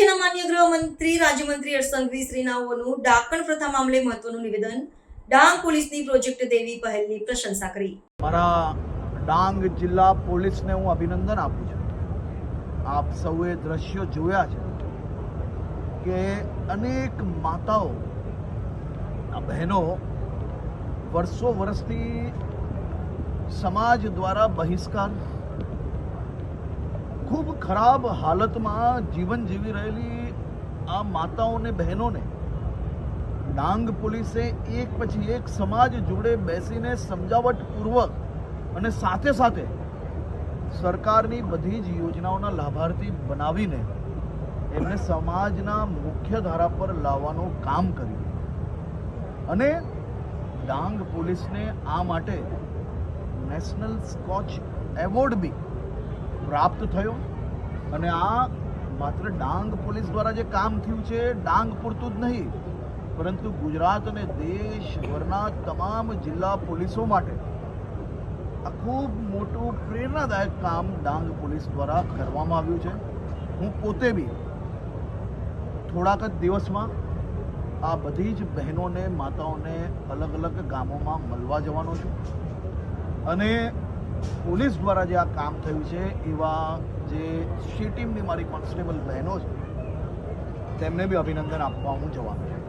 મંત્રી રાજ્યમંત્રી હર્ષસંઘવી શ્રીનાઓનું ડાકણ પ્રથા મામલે મહત્વનું નિવેદન, ડાંગ પોલીસની પ્રોજેક્ટ દેવી પહેલની પ્રશંસા કરી. મારા ડાંગ જિલ્લા પોલીસને હું અભિનંદન આપું છું. આપ સૌએ દ્રશ્યો જોયા છે કે અનેક માતાઓ બહેનો વર્ષો વર્ષથી સમાજ દ્વારા બહિષ્કાર ખૂબ ખરાબ હાલતમાં જીવન જીવી રહેલી આ માતાઓને, બહેનોને, ડાંગ પોલીસે એક પછી એક સમાજ જોડે બેસીને સમજાવટપૂર્વક અને સાથે સાથે સરકારની બધી જ યોજનાઓના લાભાર્થી બનાવીને એમને સમાજના મુખ્ય ધારા પર લાવવાનું કામ કર્યું. અને ડાંગ પોલીસને આ માટે નેશનલ સ્કોચ એવોર્ડ બી પ્રાપ્ત થયો અને આ માત્ર ડાંગ પોલીસ દ્વારા જે કામ થયું છે, ડાંગ પૂરતું જ નહીં, પરંતુ ગુજરાત અને દેશભરના તમામ જિલ્લા પોલીસો માટે આ ખૂબ મોટું પ્રેરણાદાયક કામ ડાંગ પોલીસ દ્વારા કરવામાં આવ્યું છે. હું પોતે બી થોડાક જ દિવસમાં આ બધી જ બહેનોને, માતાઓને અલગ અલગ ગામોમાં મળવા જવાનો છું. અને પોલીસ દ્વારા જે આ કામ થયું છે, એવા જે સી ટીમની મારી કોન્સ્ટેબલ બહેનો છે, તેમને બી અભિનંદન આપવા હું જવાનું છું.